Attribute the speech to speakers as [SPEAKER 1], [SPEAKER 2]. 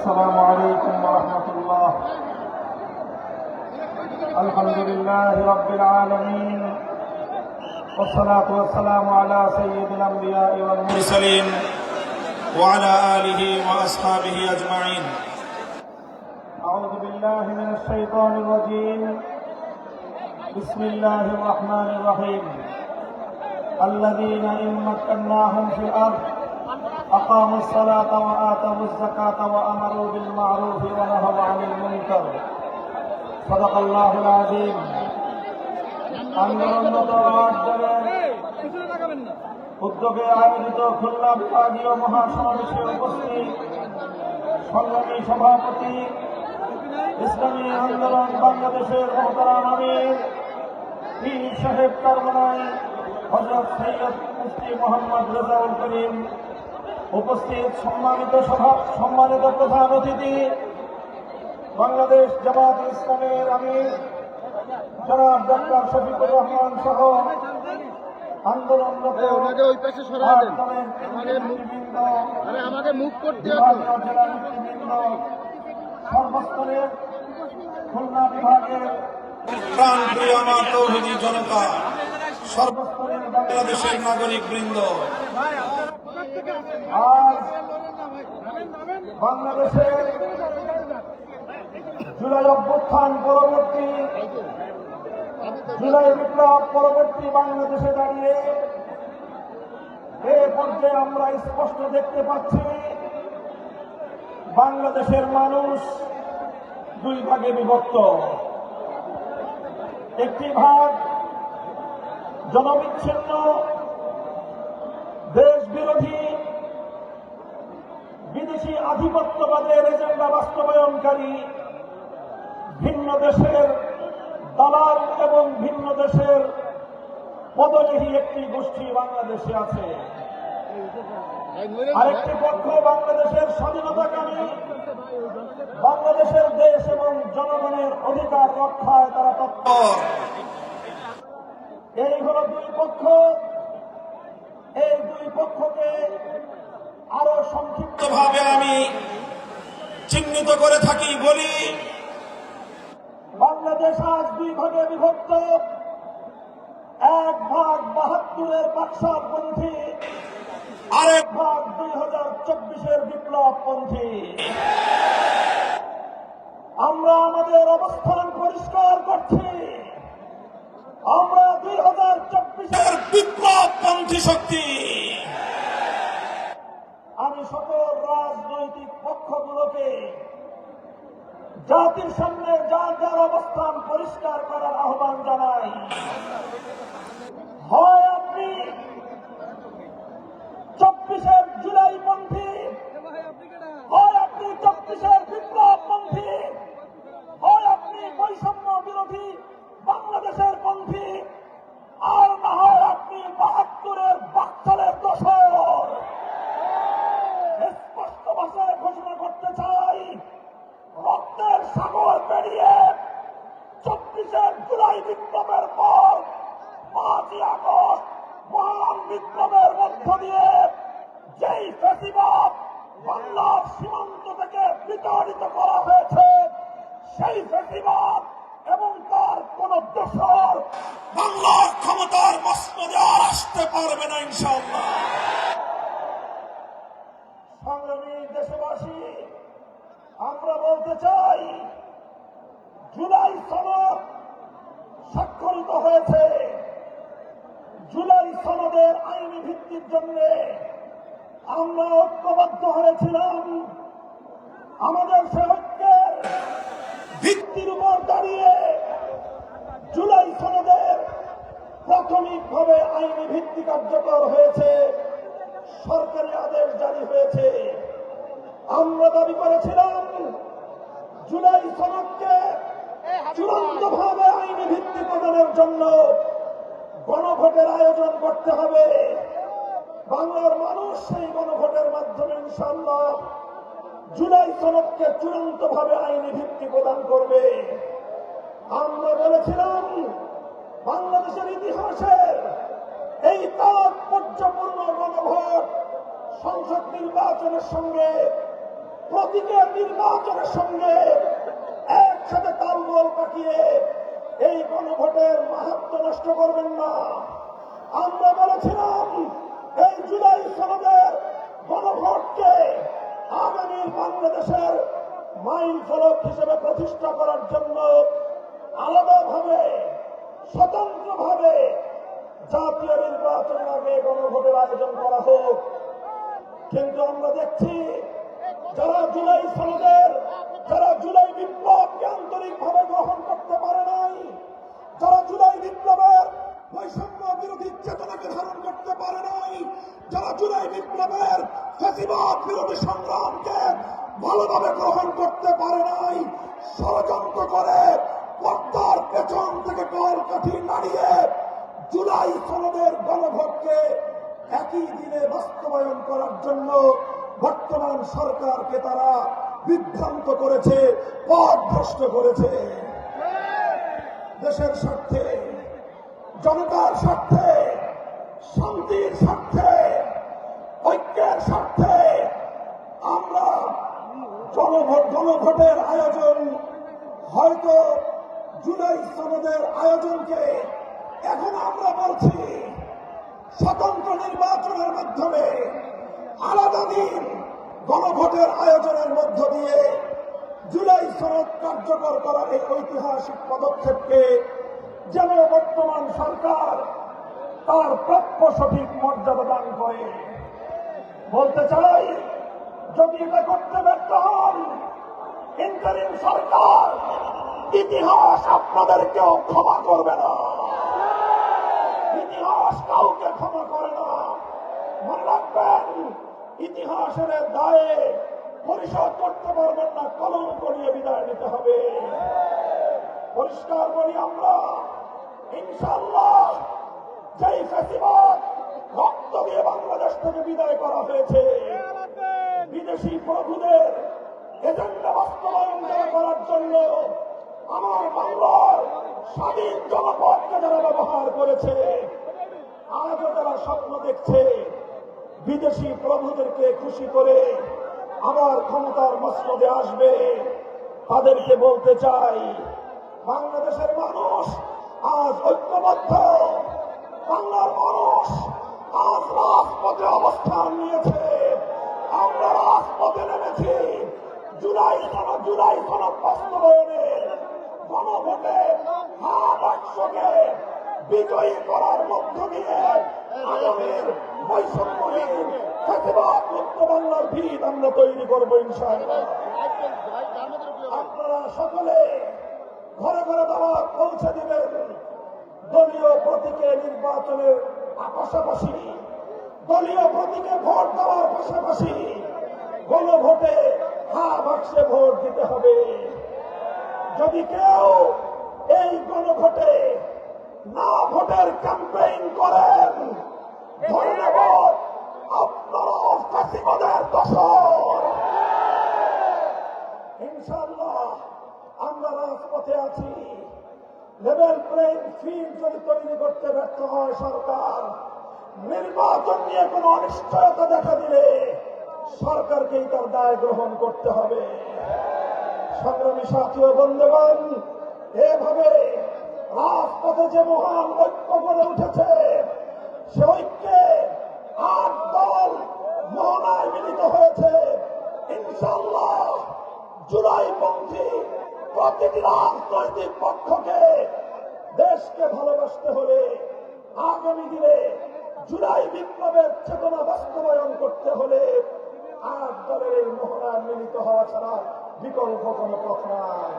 [SPEAKER 1] السلام عليكم ورحمة الله. الحمد لله رب العالمين. والصلاة والسلام على سيد الأنبياء والمرسلين وعلى آله وأصحابه أجمعين. أعوذ بالله من الشيطان الرجيم. بسم الله الرحمن الرحيم. الذين إن مكناهم في الأرض أقاموا الصلاة وآتوا الزكاة وأمروا بالمعروف ونهوا عن المنكر صدق الله العظيم আন্দোলনরত আট দলের উদ্যোগে আয়োজিত খুলনা বিভাগীয় মহাসমাবেশে উপস্থিত সংগ্রামী সভাপতি ইসলামী আন্দোলন বাংলাদেশের মহতারাম আমির পীর সাহেব কারমানাই হজরত সৈয়দ মুফতি মোহাম্মদ রেজাউল করিম উপস্থিত সম্মানিত সভা সম্মানিত প্রধান অতিথি বাংলাদেশ জামাত ইসলামের আমির জনাব ডক্টর শফিকুর রহমান সহ আন্দোলনরত সর্বস্তরের খুলনা বিভাগের আমার তৌহিদি জনতা সর্বস্তরের বাংলাদেশের নাগরিক বৃন্দ। আজ বাংলাদেশের জুলাই অভ্যুত্থান পরবর্তী, জুলাই বিপ্লব পরবর্তী বাংলাদেশে দাঁড়িয়ে এ পর্যায়ে আমরা স্পষ্ট দেখতে পাচ্ছি, বাংলাদেশের মানুষ দুই ভাগে বিভক্ত। একটি ভাগ জনবিচ্ছিন্ন দেশ বিরোধী বিদেশি আধিপত্যবাদের এজেন্ডা বাস্তবায়নকারী ভিন্ন দেশের দালাল এবং ভিন্ন দেশের পদলেহী একটি গোষ্ঠী বাংলাদেশে আছে। আরেকটি পক্ষ বাংলাদেশের স্বাধীনতাকামী বাংলাদেশের দেশ এবং জনগণের অধিকার রক্ষায় তারা তৎপর। এই হল দুই পক্ষ। এই দুই পক্ষকে আরও সংক্ষিপ্তভাবে আমি চিহ্নিত করে থাকি, বলি, বাংলাদেশ আজ দুই ভাগে বিভক্ত। এক ভাগ বাহাত্তরের বাক্সারপন্থী আরেক ভাগ দুই হাজার চব্বিশের বিপ্লবপন্থী আমরা আমাদের অবস্থান পরিষ্কার করছি। আমরা দুই হাজার চব্বিশের বিপ্লবপন্থী শক্তি। আমি সকল রাজনৈতিক পক্ষগুলোকে জাতির সামনে যার যার অবস্থান পরিষ্কার করার আহ্বান জানাই। হয় আপনি চব্বিশের জুলাই পন্থী হয় আপনি চব্বিশের বিপ্লব পন্থী হয় আপনি বৈষম্য বিরোধী বাংলাদেশের পন্থী আর না হয় আপনি বাহাত্তরের বাচ্চালের দশর স্পষ্ট ভাষায় ঘোষণা করতে চাই রক্তের সাগর পেরিয়ে চব্বিশের জুলাই বিপ্লবের পর, পাঁচই আগস্ট মহান বিপ্লবের মধ্য দিয়ে যেই ফেসিবাদ বাংলার সীমান্ত থেকে বিতাড়িত করা হয়েছে, সেই ফেসিবাদ এবং তার কোন দোষর বাংলার ক্ষমতার মসনদে আর আসতে পারবে না ইনশাল্লাহ সংগ্রামী দেশবাসী, আমরা বলতে চাই জুলাই সনদ স্বাক্ষরিত হয়েছে জুলাই সনদের ভিত্তির জন্য আমরা ঐক্যবদ্ধ হয়েছিলাম। আমাদের সে ভিত্তির উপর দাঁড়িয়ে জুলাই সনদের প্রাথমিকভাবে আইনি ভিত্তি কার্যকর হয়েছে, সরকারি আদেশ জারি হয়েছে। আমরা দাবি করেছিলাম জুলাই সনদকে চূড়ান্ত ভাবে আইনি ভিত্তি প্রদানের জন্য গণভোটের আয়োজন করতে হবে। বাংলার মানুষ সেই গণভোটের মাধ্যমে ইনশাল্লাহ জুলাই সনদকে চূড়ান্ত ভাবে আইনি ভিত্তি প্রদান করবে। আমরা বলেছিলাম, বাংলাদেশের ইতিহাসের এই তাৎপর্যপূর্ণ গণভোট সংসদ নির্বাচনের সঙ্গে প্রতীকের নির্বাচনের সঙ্গে একসাথে তালমল পাকিয়ে এই গণভোটের মাহাত্ম নষ্ট করবেন না। আমরা বলেছিলাম এই জুলাই সনদের গণভোটকে আগামী বাংলাদেশের মাইল ফলক হিসেবে প্রতিষ্ঠা করার জন্য আলাদাভাবে, স্বতন্ত্রভাবে জাতীয় নির্বাচনের আগে গণভোটের আয়োজন করা হোক। কিন্তু আমরা দেখছি যারা জুলাই সনদের, যারা জুলাই বিপ্লবকে আন্তরিকভাবে গ্রহণ করতে পারে নাই, যারা জুলাই বিপ্লবের বৈষম্য বিরোধী চেতনাকে ধারণ করতে পারে নাই যারা জুলাই বিপ্লবের ফেসিবাদ বিরোধী সংগ্রামকে ভালোভাবে গ্রহণ করতে পারে নাই ষড়যন্ত্র করে পর্দার পেছন থেকে কল কাঠি নাড়িয়ে জুলাই সনদের গণভোটকে একই দিনে বাস্তবায়ন করার জন্য বর্তমান সরকারকে তারা বিভ্রান্ত করেছে পথভ্রষ্ট করেছে। দেশের স্বার্থে জনতার স্বার্থে শান্তির স্বার্থে ঐক্যের স্বার্থে আমরা জনভোট গণভোটের আয়োজন হয়তো জুলাই সনদের আয়োজনকে এখন আমরা বলছি স্বতন্ত্র নির্বাচনের মাধ্যমে আলাদা দিন গণভোটের আয়োজনের মধ্য দিয়ে জুলাই সনদ কার্যকর করার এই ঐতিহাসিক পদক্ষেপকে যেন বর্তমান সরকার তার প্রাপ্য সঠিক মর্যাদা দান করে। বলতে চাই যদি এটা করতে ব্যর্থ হন ইন্টারিম সরকার ইতিহাস আপনাদেরকেও ক্ষমা করবে না। ইতিহাস কাউকে ক্ষমা করে না। মনে রাখবেন, ইতিহাসের দায়ে পরিশোধ করতে পারবেন না, কলম করিয়ে বিদায় নিতে হবে। পরিষ্কার বলি আমরা ইনশাল্লাহ যেই ফেসিবাদ রক্ত দিয়ে বাংলাদেশ থেকে বিদায় করা হয়েছে বিদেশি প্রভুদের এজেন্ডা বাস্তবায়ন করার জন্য আমার বাংলার স্বাধীন জনপদকে যারা ব্যবহার করেছে, আজও যারা স্বপ্ন দেখছে বিদেশি প্রভুদেরকে খুশি করে আবার ক্ষমতার মসনদে আসবে। তাদেরকে বলতে চাই, বাংলাদেশের মানুষ আজ ঐক্যবদ্ধ, বাংলার মানুষ আজ রাজপথে অবস্থান নিয়েছে। আমরা রাজপথে নেমেছি। জুলাই জুলাই জন বাস্তবায়নের করার মধ্য দিয়ে আগামীর তৈরি করব আপনারা সকলে ঘরে ঘরে দাওয়াত পৌঁছে দিবেন। দলীয় প্রতীকে নির্বাচনের পাশাপাশি দলীয় প্রতীকে ভোট দেওয়ার পাশাপাশি গণভোটে হা বাক্সে ভোট দিতে হবে। যদি কেউ এই গণভোটে না ভোটের ক্যাম্পেইন করেন, ধরে নেব দশর ইনশাআল্লাহ আমরা রাজপথে আছি। লেভেল প্লেইং ফিল্ড যদি তৈরি করতে ব্যর্থ হয় সরকার নির্বাচন নিয়ে কোনো অনিশ্চয়তা দেখা দিলে সরকারকেই তার দায় গ্রহণ করতে হবে। সংগ্রামী সাথী ও বন্ধুগণ, এভাবে রাজপথে যে মহান ঐক্য গড়ে উঠেছে, সে ঐক্যে আট দল মোহনায় মিলিত হয়েছে। ইনশাল্লাহ জুলাই পন্থী প্রতিটি রাজনৈতিক পক্ষকে দেশকে ভালোবাসতে হলে আগামী দিনে জুলাই বিপ্লবের চেতনা বাস্তবায়ন করতে হলে আট দলের এই মহড়া মিলিত হওয়া ছাড়া বিকল্প কোনো পথ নাই।